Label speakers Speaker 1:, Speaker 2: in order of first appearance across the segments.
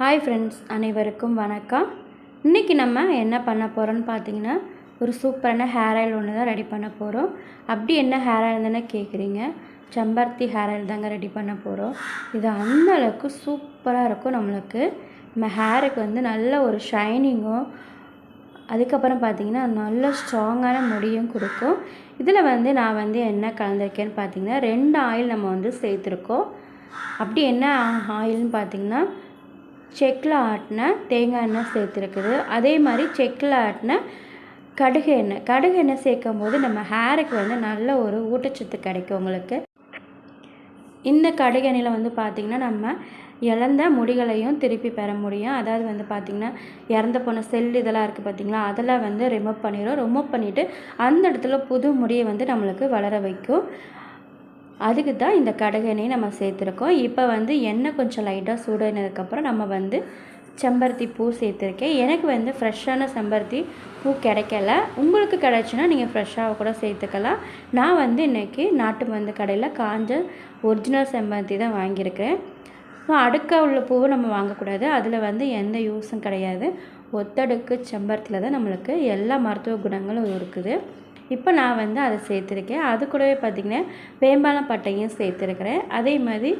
Speaker 1: Hi friends அனைவருக்கும் வணக்கம். இன்றைக்கி நம்ம என்ன பண்ண போகிறோம்னு பார்த்தீங்கன்னா ஒரு சூப்பரான ஹேர் ஆயில் ஒன்று தான் ரெடி பண்ண போகிறோம் அப்படி என்ன ஹேர் ஆயில் தானே கேட்குறீங்க செம்பருத்தி ஹேர் ஆயில் தாங்க ரெடி பண்ண போகிறோம் இது அந்தளவுக்கு சூப்பராக இருக்கும் நம்மளுக்கு. நம்ம ஹேருக்கு வந்து நல்ல ஒரு ஷைனிங்கும் அதுக்கப்புறம் பார்த்தீங்கன்னா நல்ல ஸ்ட்ராங்கான முடியும் கொடுக்கும். இதில் வந்து நான் வந்து என்ன கலந்துருக்கேன்னு பார்த்தீங்கன்னா ரெண்டு ஆயில் நம்ம வந்து சேர்த்துருக்கோம். அப்படி என்ன ஆயில்னு பார்த்தீங்கன்னா செக்கில் ஆட்டின தேங்காய் எண்ணெய் சேர்த்துருக்குது. அதே மாதிரி செக்கில் ஆட்டின கடுகு எண்ணெய். கடுகு எண்ணெய் சேர்க்கும் போது நம்ம ஹேருக்கு வந்து நல்ல ஒரு ஊட்டச்சத்து கிடைக்கும் உங்களுக்கு. இந்த கடுகு எண்ணெயில் வந்து பார்த்திங்கன்னா நம்ம இழந்த முடிகளையும் திருப்பி பெற முடியும். அதாவது வந்து பார்த்திங்கன்னா இறந்து போன செல் இதெல்லாம் இருக்குது பார்த்திங்களா? அதெல்லாம் வந்து ரிமூவ் பண்ணிடும் ரிமூவ் பண்ணிவிட்டு அந்த இடத்துல புது முடியை வந்து நம்மளுக்கு வளர வைக்கும். அதுக்கு தான் இந்த கடுகு நம்ம சேர்த்துருக்கோம். இப்போ வந்து எண்ணெய் கொஞ்சம் லைட்டாக சூடானதுக்கப்புறம் நம்ம வந்து செம்பருத்தி பூ சேர்த்துருக்கேன். எனக்கு வந்து ஃப்ரெஷ்ஷான செம்பருத்தி பூ கிடைக்கல. உங்களுக்கு கிடச்சுன்னா நீங்கள் ஃப்ரெஷ்ஷாக கூட சேர்த்துக்கலாம். நான் வந்து இன்றைக்கி நாட்டு மருந்து கடையில் காஞ்ச ஒரிஜினல் செம்பருத்தி தான் வாங்கியிருக்கிறேன். ஸோ அடுக்க உள்ள பூவை நம்ம வாங்கக்கூடாது. அதில் வந்து எந்த யூஸும் கிடையாது. ஒத்தடுக்கு செம்பருத்தியில் தான் நம்மளுக்கு எல்லா மருத்துவ குணங்களும் இருக்குது. இப்போ நான் வந்து அதை சேர்த்துருக்கேன். அது கூடவே பார்த்திங்கன்னா வேம்பாலம் பட்டையும் சேர்த்துருக்கிறேன். அதே மாதிரி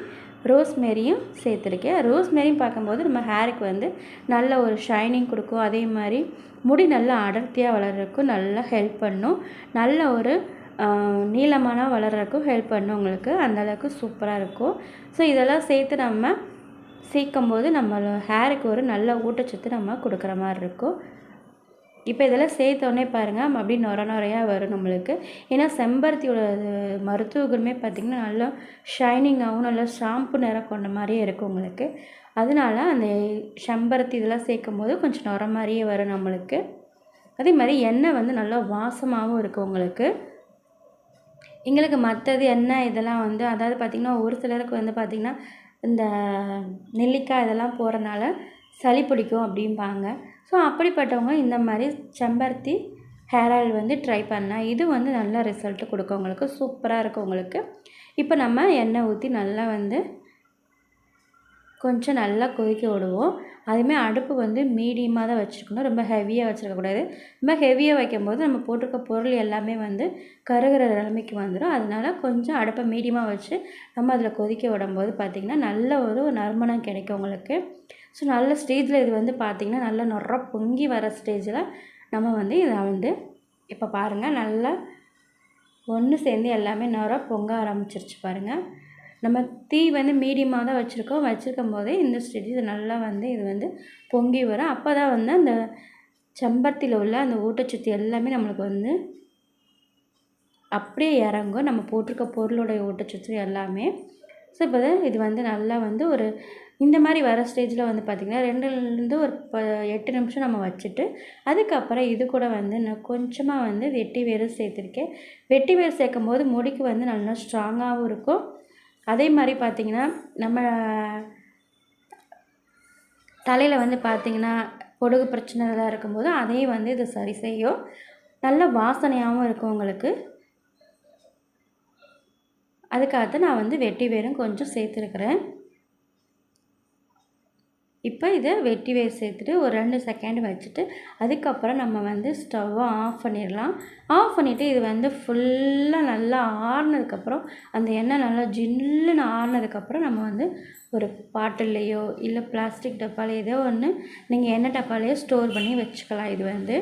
Speaker 1: ரோஸ்மேரியும் சேர்த்துருக்கேன். ரோஸ்மேரியும் பார்க்கும்போது நம்ம ஹேருக்கு வந்து நல்ல ஒரு ஷைனிங் கொடுக்கும். அதே மாதிரி முடி நல்லா அடர்த்தியாக வளர்கிறதுக்கும் நல்லா ஹெல்ப் பண்ணும். நல்ல ஒரு நீளமான வளர்கிறக்கும் ஹெல்ப் பண்ணும் உங்களுக்கு. அந்தளவுக்கு சூப்பராக இருக்கும். ஸோ இதெல்லாம் சேர்த்து நம்ம சேர்க்கும் போது நம்ம ஹேருக்கு ஒரு நல்ல ஊட்டச்சத்து நம்ம கொடுக்குற மாதிரி இருக்கும். இப்போ இதெல்லாம் சேர்த்தோடனே பாருங்கள் அப்படியே நொர நொறையாக வரும் நம்மளுக்கு. ஏன்னா செம்பருத்தியோட மருத்துவ குணமே பார்த்திங்கன்னா நல்லா ஷைனிங்காகவும் நல்லா ஷாம்பு நிறம் கொண்ட மாதிரியே இருக்கும் உங்களுக்கு. அதனால அந்த செம்பருத்தி இதெல்லாம் சேர்க்கும் போது கொஞ்சம் நொர மாதிரியே வரும் நம்மளுக்கு. அதே மாதிரி எண்ணெய் வந்து நல்லா வாசமாகவும் இருக்கும் உங்களுக்கு. எங்களுக்கு மற்றது எண்ணெய் இதெல்லாம் வந்து அதாவது பார்த்திங்கன்னா ஒரு சிலருக்கு வந்து பார்த்திங்கன்னா இந்த நெல்லிக்காய் இதெல்லாம் போகிறனால சளி பிடிக்கும் அப்படிம்பாங்க. ஸோ அப்படிப்பட்டவங்க இந்த மாதிரி செம்பருத்தி ஹேர் ஆயில் வந்து ட்ரை பண்ணால் இது வந்து நல்ல ரிசல்ட்டு கொடுக்கும் உங்களுக்கு. சூப்பராக இருக்கும் உங்களுக்கு. இப்போ நம்ம எண்ணெய் ஊற்றி நல்லா வந்து கொஞ்சம் நல்லா கொதிக்க விடுவோம். அதுமாதிரி அடுப்பு வந்து மீடியமாக தான் வச்சுருக்கணும். ரொம்ப ஹெவியாக வச்சுருக்கக்கூடாது. ரொம்ப ஹெவியாக வைக்கும்போது நம்ம போட்டிருக்க பொருள் எல்லாமே வந்து கருகிற நிலைமைக்கு வந்துடும் அதனால் கொஞ்சம் அடுப்பை மீடியமாக வச்சு நம்ம அதில் கொதிக்க விடும்போது பார்த்திங்கன்னா நல்ல ஒரு நறுமணம் கிடைக்கும் உங்களுக்கு. ஸோ நல்ல ஸ்டேஜில் இது வந்து பார்த்திங்கன்னா நல்லா நொற பொங்கி வர ஸ்டேஜில் நம்ம வந்து இதை வந்து இப்போ பாருங்கள் நல்லா ஒன்று சேர்ந்து எல்லாமே நொற பொங்க ஆரம்பிச்சிருச்சு பாருங்கள் நம்ம தீ வந்து மீடியமாக தான் வச்சுருக்கோம். வச்சுருக்கும் போதே இந்த ஸ்டேஜ் இது நல்லா வந்து இது வந்து பொங்கி வரும். அப்போ தான் வந்து அந்த செம்பருத்தியில் உள்ள அந்த ஊட்டச்சத்து எல்லாமே நம்மளுக்கு வந்து அப்படியே இறங்கும். நம்ம போட்டிருக்க பொருளுடைய ஊட்டச்சத்து எல்லாமே. ஸோ இப்போ இது வந்து நல்லா வந்து ஒரு இந்த மாதிரி வர ஸ்டேஜில் வந்து பார்த்திங்கன்னா ரெண்டுலேருந்து ஒரு ப எட்டு நிமிஷம் நம்ம வச்சுட்டு அதுக்கப்புறம் இது கூட வந்து நான் கொஞ்சமாக வந்து வெட்டி வேறு சேர்த்துருக்கேன். வெட்டி வேறு சேர்க்கும் போது முடிக்கு வந்து நல்லா ஸ்ட்ராங்காகவும் இருக்கும். அதே மாதிரி பார்த்திங்கன்னா நம்ம தலையில் வந்து பார்த்திங்கன்னா பொடுகு பிரச்சனைலாம் இருக்கும்போது அதையும் வந்து இது சரி செய்யும். நல்ல வாசனையாகவும் இருக்கும் உங்களுக்கு. அதுக்காக நான் வந்து வெட்டி வேரும் கொஞ்சம் சேர்த்துருக்குறேன். இப்போ இதை வெட்டி வேர் சேர்த்துட்டு ஒரு ரெண்டு செகண்ட் வச்சுட்டு அதுக்கப்புறம் நம்ம வந்து ஸ்டவ்வை ஆஃப் பண்ணிடலாம். ஆஃப் பண்ணிவிட்டு இது வந்து ஃபுல்லாக நல்லா ஆறுனதுக்கப்புறம் அந்த எண்ணெய் நல்லா ஜில்லுன்னு ஆறுனதுக்கப்புறம் நம்ம வந்து ஒரு பாட்டில்லையோ இல்லை பிளாஸ்டிக் டப்பாலையோ ஏதோ ஒன்று நீங்கள் எண்ணெய் டப்பாலையோ ஸ்டோர் பண்ணி வச்சுக்கலாம். இது வந்து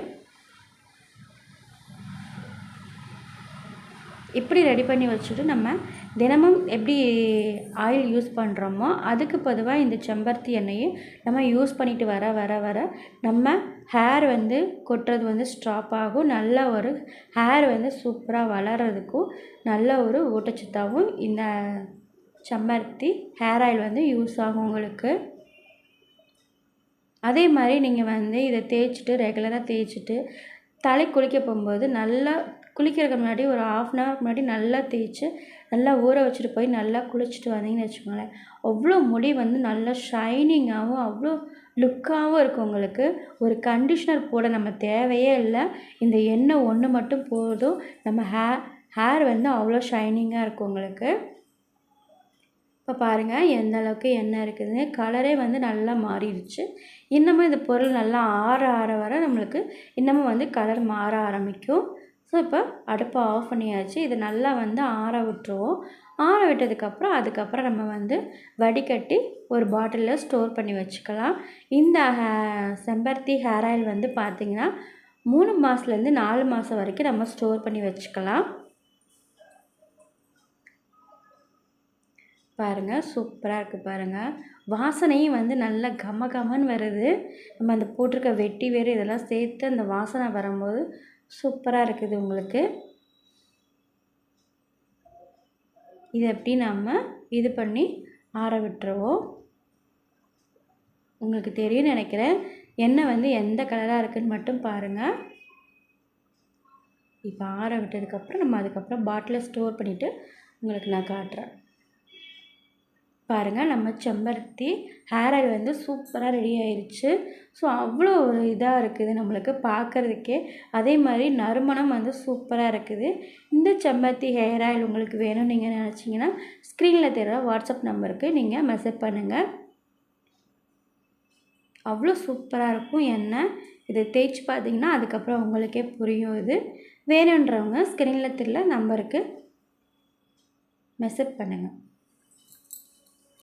Speaker 1: இப்படி ரெடி பண்ணி வச்சுட்டு நம்ம தினமும் எப்படி ஆயில் யூஸ் பண்ணுறோமோ அதுக்கு பொதுவாக இந்த செம்பருத்தி எண்ணெயை நம்ம யூஸ் பண்ணிட்டு வர வர வர நம்ம ஹேர் வந்து கொட்டுறது வந்து ஸ்டாப் ஆகும். நல்ல ஒரு ஹேர் வந்து சூப்பராக வளர்கிறதுக்கும் நல்ல ஒரு ஊட்டச்சத்தாகவும் இந்த செம்பருத்தி ஹேர் ஆயில் வந்து யூஸ் ஆகும் உங்களுக்கு. அதே மாதிரி நீங்கள் வந்து இதை தேய்ச்சிட்டு ரெகுலராக தேய்ச்சிட்டு தலை குளிக்க போகும்போது நல்லா குளிக்கிறதுக்கு முன்னாடி ஒரு ஆஃப் அன் ஹவருக்கு முன்னாடி நல்லா தேய்ச்சி நல்லா ஊற வச்சுட்டு போய் நல்லா குளிச்சுட்டு வந்தீங்கன்னு வச்சுக்கோங்களேன். அவ்வளோ முடி வந்து நல்லா ஷைனிங்காகவும் அவ்வளோ லுக்காகவும் இருக்கும் உங்களுக்கு. ஒரு கண்டிஷ்னர் போட நம்ம தேவையே இல்லை. இந்த எண்ணெய் ஒன்று மட்டும் போதும். நம்ம ஹேர் ஹேர் வந்து அவ்வளோ ஷைனிங்காக இருக்கும் உங்களுக்கு. இப்போ பாருங்கள் எந்த அளவுக்கு எண்ணெய் இருக்குதுன்னு கலரே வந்து நல்லா மாறிடுச்சு. இன்னமும் இந்த பொருள் நல்லா ஆற ஆற வர நம்மளுக்கு இன்னமும் வந்து கலர் மாற ஆரம்பிக்கும். ஸோ இப்போ அடுப்பை ஆஃப் பண்ணியாச்சு. இது நல்லா வந்து ஆற விட்டுருவோம். ஆற விட்டதுக்கப்புறம் அதுக்கப்புறம் நம்ம வந்து வடிகட்டி ஒரு பாட்டிலில் ஸ்டோர் பண்ணி வச்சுக்கலாம். இந்த ஹே செம்பருத்தி ஹேர் ஆயில் வந்து பார்த்திங்கன்னா மூணு மாதத்துலேருந்து நாலு மாதம் வரைக்கும் நம்ம ஸ்டோர் பண்ணி வச்சுக்கலாம். பாருங்கள் சூப்பராக இருக்குது பாருங்கள் வாசனையும் வந்து நல்லா கம கமன்னு வருது. நம்ம அந்த போட்டிருக்க வெட்டி வேறு இதெல்லாம் சேர்த்து அந்த வாசனை வரும்போது சூப்பராக இருக்குது உங்களுக்கு. இதை எப்படி நம்ம இது பண்ணி ஆற விட்டுருவோம் உங்களுக்கு தெரியும் நினைக்கிறேன். எண்ணெய் வந்து எந்த கலராக இருக்குதுன்னு மட்டும் பாருங்கள் இப்போ ஆற விட்டதுக்கப்புறம் நம்ம அதுக்கப்புறம் பாட்டிலில் ஸ்டோர் பண்ணிவிட்டு உங்களுக்கு நான் காட்டுறேன். பாருங்கள் நம்ம செம்பருத்தி ஹேர் ஆயில் வந்து சூப்பராக ரெடி ஆயிடுச்சு ஸோ அவ்வளோ ஒரு இதாக இருக்குது நம்மளுக்கு பார்க்குறதுக்கே அதே மாதிரி நறுமணம் வந்து சூப்பராக இருக்குது. இந்த செம்பருத்தி ஹேர் ஆயில் உங்களுக்கு வேணும்னு நீங்கள் நினச்சிங்கன்னா ஸ்க்ரீனில் தெரிய வாட்ஸ்அப் நம்பருக்கு நீங்கள் மெசேஜ் பண்ணுங்கள் அவ்வளோ சூப்பராக இருக்கும். எண்ணெய் இதை தேய்ச்சி பார்த்தீங்கன்னா அதுக்கப்புறம் உங்களுக்கே புரியும் இது. வேணுன்றவங்க ஸ்க்ரீனில் தெரியல நம்பருக்கு மெசேஜ் பண்ணுங்கள்